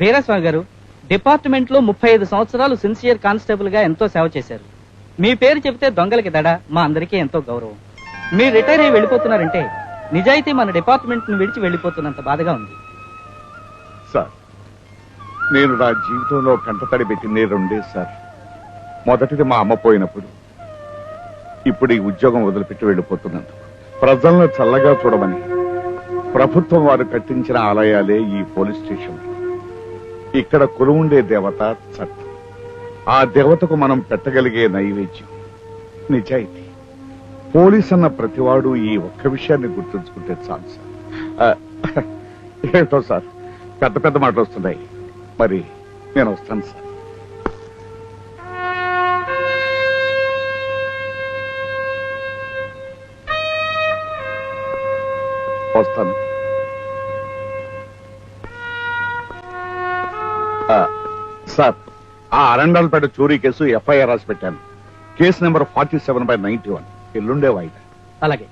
వీరస్వామి గారు డిపార్ట్మెంట్లో ముప్పై ఐదు సంవత్సరాలు సిన్సియర్ కానిస్టేబుల్గా ఎంతో సేవ చేశారు. మీ పేరు చెబితే దొంగలకి దడ మా అందరికీ ఎంతో గౌరవం. మీరు రిటైర్ అయ్యి వెళ్ళిపోతున్నారంటే నిజాయితీ మన డిపార్ట్మెంట్ను విడిచి వెళ్ళిపోతున్నంత బాధగా ఉంది. సార్ నేను నా జీవితంలో కంటతడి పెట్టింది రెండే సార్. మొదటిది మా అమ్మ పోయినప్పుడు ఇప్పుడు ఈ ఉద్యోగం వదిలిపెట్టి వెళ్ళిపోతున్నాను ప్రజలను చల్లగా చూడమని ప్రభుత్వం వారు కట్టించిన ఆలయాలే ఈ పోలీస్ స్టేషన్ ఇక్కడ కొలువుండే దేవత చట్టం ఆ దేవతకు మనం పెట్టగలిగే నైవేద్యం. నిజాయితీ. పోలీస్ అన్న ప్రతివాడు ఈ ఒక్క విషయాన్ని గుర్తుంచుకుంటే చాలు సార్. ఏంటో సార్? పెద్ద పెద్ద మాటలు వస్తున్నాయి మరి నేను వస్తాను సార్. వస్తాను. సార్ ఆ అరండాలపేట చోరీ కేసు ఎఫ్ఐఆర్ రాసి పెట్టాను. Case number forty seven by ninety one. ఎల్లుండే వాయిదా. అలాగే.